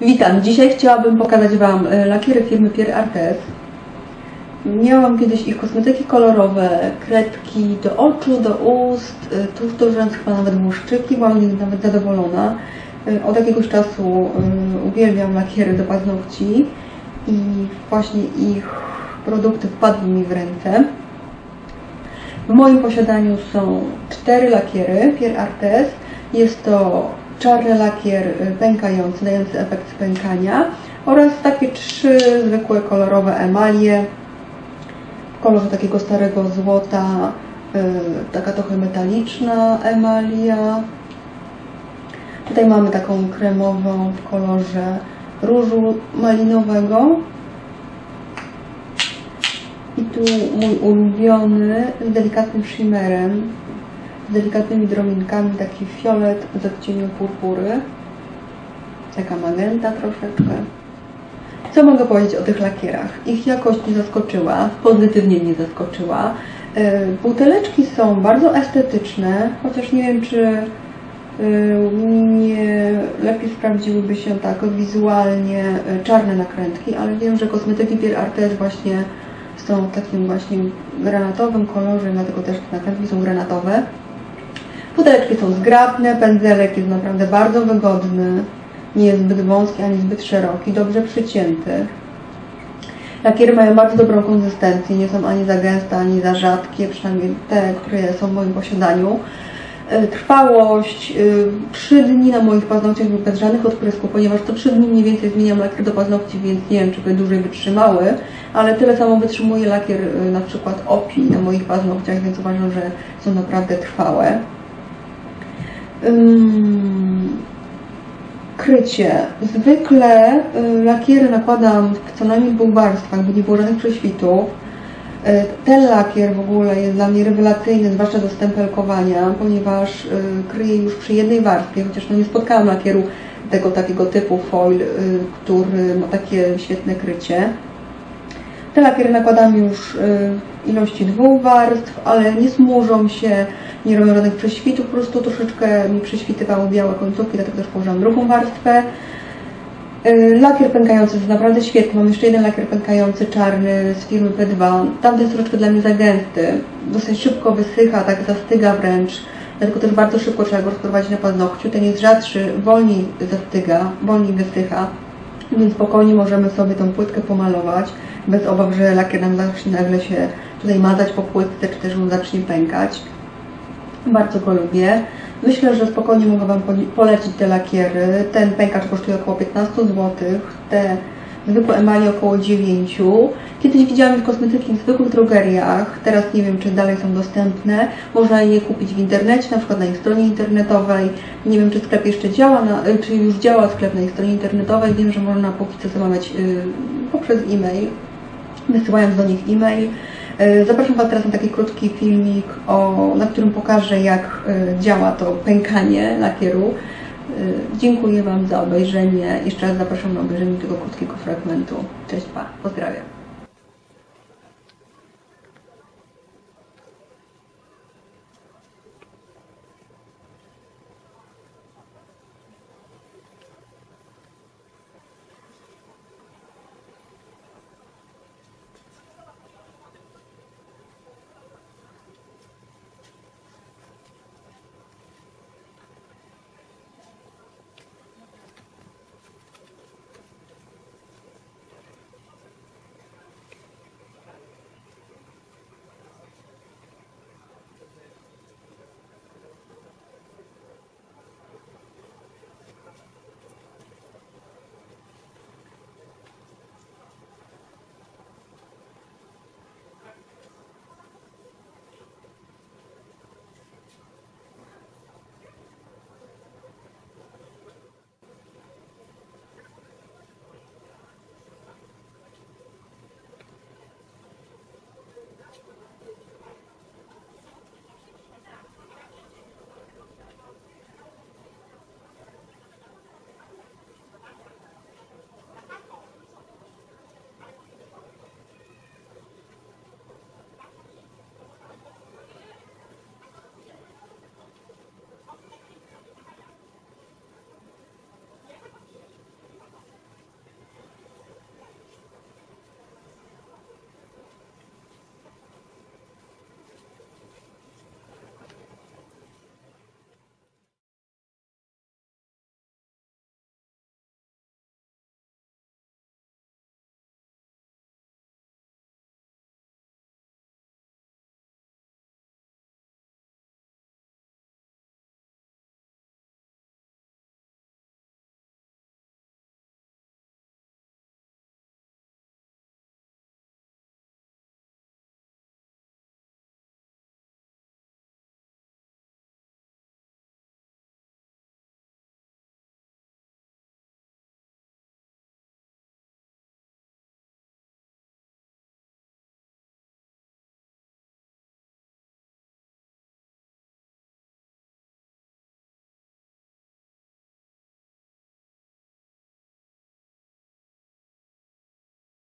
Witam. Dzisiaj chciałabym pokazać Wam e, lakiery firmy Pierre Artes. Miałam kiedyś ich kosmetyki kolorowe, kredki do oczu, do ust, e, tuż do rzęs, chyba nawet błyszczyki. Byłam nawet zadowolona. E, Od jakiegoś czasu uwielbiam lakiery do paznokci i właśnie ich produkty wpadły mi w ręce. W moim posiadaniu są cztery lakiery Pierre Artes. Jest to czarny lakier pękający, dający efekt spękania oraz takie trzy zwykłe kolorowe emalie w kolorze takiego starego złota, y, taka trochę metaliczna emalia. Tutaj mamy taką kremową w kolorze różu malinowego. I tu mój ulubiony z delikatnym shimmerem, delikatnymi drobinkami, taki fiolet z odcieniu purpury. Taka magenta troszeczkę. Co mogę powiedzieć o tych lakierach? Ich jakość nie zaskoczyła, pozytywnie nie zaskoczyła. E, Buteleczki są bardzo estetyczne, chociaż nie wiem, czy e, nie lepiej sprawdziłyby się tak wizualnie e, czarne nakrętki, ale wiem, że kosmetyki Pierre Artes właśnie są w takim właśnie granatowym kolorze, dlatego też te nakrętki są granatowe. Pudeleczki są zgrabne, pędzelek jest naprawdę bardzo wygodny, nie jest zbyt wąski ani zbyt szeroki, dobrze przycięty. Lakiery mają bardzo dobrą konsystencję, nie są ani za gęste, ani za rzadkie, przynajmniej te, które są w moim posiadaniu. E, Trwałość 3 dni na moich paznokciach bez żadnych odprysków, ponieważ co 3 dni mniej więcej zmieniam lakier do paznokci, więc nie wiem, czy by dłużej wytrzymały, ale tyle samo wytrzymuje lakier e, na przykład OPI na moich paznokciach, więc uważam, że są naprawdę trwałe. Krycie. Zwykle y, lakiery nakładam w co najmniej dwóch warstwach, by nie było żadnych prześwitów. Y, Ten lakier w ogóle jest dla mnie rewelacyjny, zwłaszcza do stempelkowania, ponieważ y, kryje już przy jednej warstwie, chociaż no nie spotkałam lakieru tego takiego typu foil, który ma takie świetne krycie. Te lakiery nakładam już y, w ilości dwóch warstw, ale nie smużą się, nie robią żadnych prześwitów, po prostu troszeczkę mi prześwitywały białe końcówki, dlatego też położyłam drugą warstwę. Y, Lakier pękający jest naprawdę świetny. Mam jeszcze jeden lakier pękający czarny z firmy P2. Tamten jest troszeczkę dla mnie za gęsty. Dosyć szybko wysycha, tak zastyga wręcz. Dlatego też bardzo szybko trzeba go rozprowadzić na paznokciu. Ten jest rzadszy, wolniej zastyga, wolniej wysycha. Więc spokojnie możemy sobie tą płytkę pomalować, bez obaw, że lakier nam zacznie nagle się tutaj mazać po płytce, czy też on zacznie pękać. Bardzo go lubię. Myślę, że spokojnie mogę Wam polecić te lakiery. Ten pękacz kosztuje około 15 zł, te zwykłe emalie około 9. Kiedyś widziałam kosmetyki w zwykłych drogeriach, teraz nie wiem, czy dalej są dostępne. Można je kupić w internecie, na przykład na ich stronie internetowej. Nie wiem, czy sklep jeszcze działa, na, y, czy już działa sklep na ich stronie internetowej. Wiem, że można póki co zamawiać y, poprzez e-mail, wysyłając do nich e-mail. Y, Zapraszam Was teraz na taki krótki filmik, o, na którym pokażę, jak działa to pękanie lakieru. Y, Dziękuję Wam za obejrzenie. Jeszcze raz zapraszam na obejrzenie tego krótkiego fragmentu. Cześć, pa. Pozdrawiam.